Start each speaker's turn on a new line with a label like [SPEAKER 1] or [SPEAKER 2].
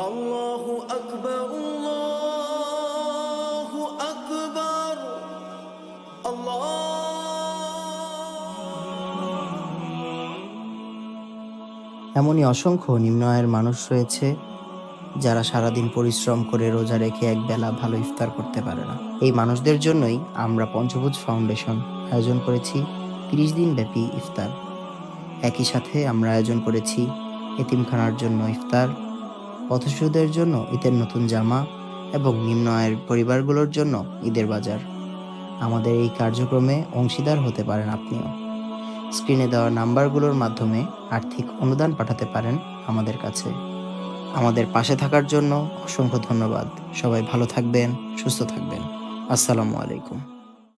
[SPEAKER 1] الله أكبر الله أكبر الله
[SPEAKER 2] এমনই অসংখ্য নিম্ন আয়ের মানুষ রয়েছে যারা সারাদিন পরিশ্রম করে রোজা রেখে একবেলা ভালো ইফতার করতে পারে না এই মানুষদের জন্যই আমরা পঞ্চভুজ ফাউন্ডেশন আয়োজন করেছি তিরিশ দিন ব্যাপী ইফতার একই সাথে আমরা আয়োজন করেছি এতিমখানার জন্য ইফতার পথশিশুদের জন্য ঈদের নতুন জামা এবং নিম্ন আয়ের পরিবারগুলোর জন্য ঈদের বাজার। আমাদের এই কার্যক্রমে অংশীদার হতে পারেন আপনিও। স্ক্রিনে দেওয়া নাম্বারগুলোর মাধ্যমে আর্থিক অনুদান পাঠাতে পারেন আমাদের কাছে। আমাদের পাশে থাকার জন্য অসংখ্য ধন্যবাদ। সবাই ভালো থাকবেন, সুস্থ থাকবেন। আসসালামু আলাইকুম।